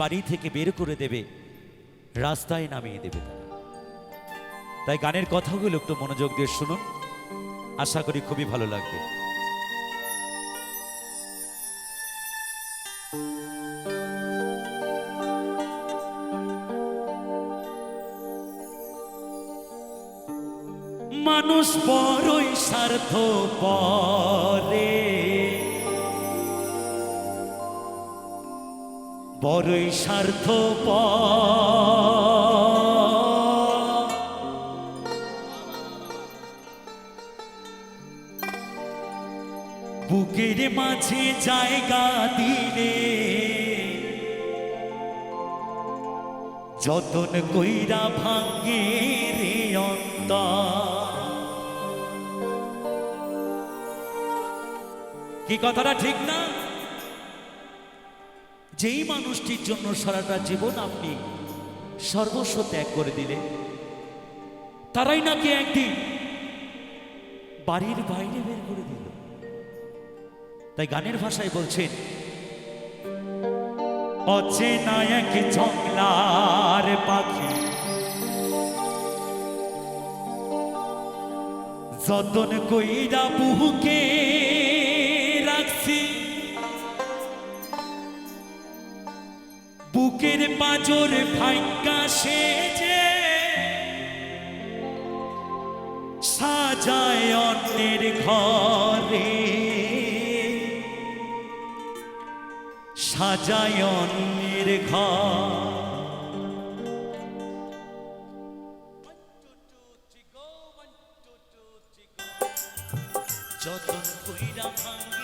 বাড়ি থেকে বের করে দেবে, রাস্তায় নামিয়ে দেবে তাই গানের কথাগুলো একটু মনোযোগ দিয়ে শুনুন। আশা করি খুবই ভালো লাগবে। মানুষ বড়ই স্বার্থ পরে বড়ই স্বার্থ বুকের মাঝে জায়গা দিলে যতন কইরা ভাঙ্গে রে কি কথাটা ঠিক না? যেই মানুষটির জন্য সারাটা জীবন আপনি সর্বস্ব ত্যাগ করে দিলে তারাই নাকি একদিন বাড়ির বাইরে বের করে দিল। তাই গানের ভাষায় বলছেন, অচেনা এক জংলার পাখি, যতন কইরা বুহুকে বুকের পাঁচর ভাইকা সেজে সাজায় অন্যের ঘরে। সাজায় অন্যের ঘর। যতন কইরা ভাঙ